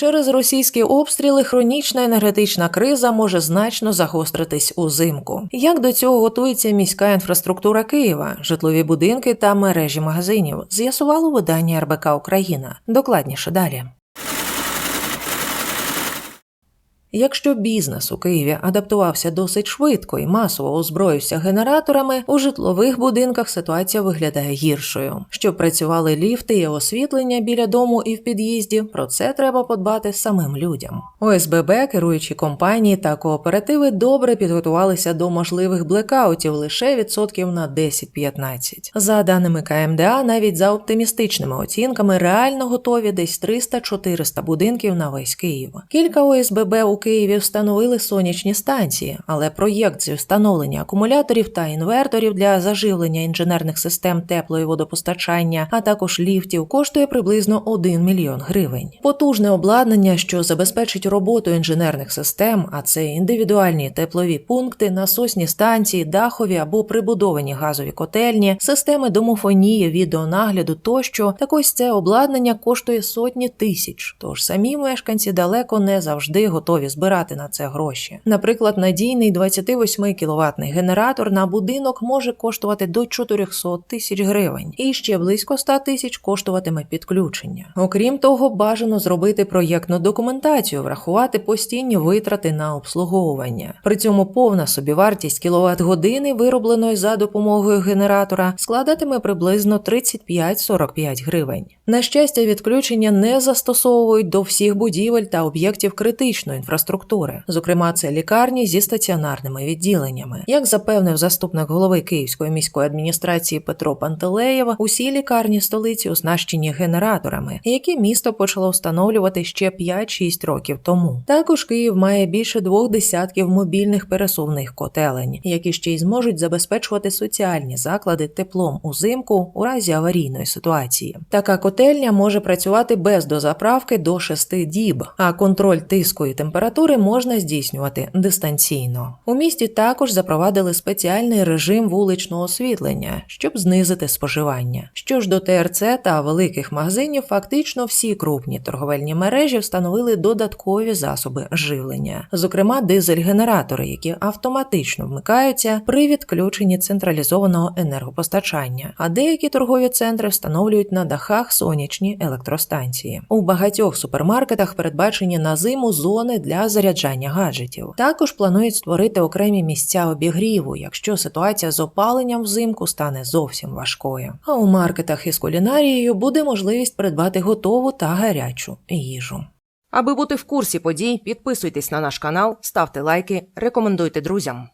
Через російські обстріли хронічна енергетична криза може значно загостритись узимку. Як до цього готується міська інфраструктура Києва, житлові будинки та мережі магазинів, з'ясувало видання РБК Україна. Докладніше далі. Якщо бізнес у Києві адаптувався досить швидко і масово озброївся генераторами, у житлових будинках ситуація виглядає гіршою. Щоб працювали ліфти і освітлення біля дому і в під'їзді, про це треба подбати самим людям. ОСББ, керуючі компанії та кооперативи добре підготувалися до можливих блекаутів лише відсотків на 10-15. За даними КМДА, навіть за оптимістичними оцінками, реально готові десь 300-400 будинків на весь Київ. Кілька ОСББ у Києві встановили сонячні станції, але проєкт зі встановлення акумуляторів та інверторів для заживлення інженерних систем теплої водопостачання, а також ліфтів, коштує приблизно 1 мільйон гривень. Потужне обладнання, що забезпечить роботу інженерних систем, а це індивідуальні теплові пункти, насосні станції, дахові або прибудовані газові котельні, системи домофонії, відеонагляду тощо, так ось це обладнання коштує сотні тисяч. Тож самі мешканці далеко не завжди готові збирати на це гроші. Наприклад, надійний 28 кіловатний генератор на будинок може коштувати до 400 тисяч гривень, і ще близько 100 тисяч коштуватиме підключення. Окрім того, бажано зробити проєктну документацію, врахувати постійні витрати на обслуговування. При цьому повна собівартість кіловат години, виробленої за допомогою генератора, складатиме приблизно 35-45 гривень. На щастя, відключення не застосовують до всіх будівель та об'єктів критичної інфраструктури, зокрема, це лікарні зі стаціонарними відділеннями. Як запевнив заступник голови Київської міської адміністрації Петро Пантелеєв, усі лікарні столиці оснащені генераторами, які місто почало встановлювати ще 5-6 років тому. Також Київ має більше двох десятків мобільних пересувних котелень, які ще й зможуть забезпечувати соціальні заклади теплом узимку у разі аварійної ситуації. Така котельня може працювати без дозаправки до 6 діб, а контроль тиску і температури можна здійснювати дистанційно. У місті також запровадили спеціальний режим вуличного освітлення, щоб знизити споживання. Що ж до ТРЦ та великих магазинів, фактично всі крупні торговельні мережі встановили додаткові засоби живлення, зокрема дизель-генератори, які автоматично вмикаються при відключенні централізованого енергопостачання. А деякі торгові центри встановлюють на дахах сонячні електростанції. У багатьох супермаркетах передбачені на зиму зони для заряджання гаджетів. Також планують створити окремі місця обігріву, якщо ситуація з опаленням взимку стане зовсім важкою. А у маркетах із кулінарією буде можливість придбати готову та гарячу їжу. Аби бути в курсі подій, підписуйтесь на наш канал, ставте лайки, рекомендуйте друзям.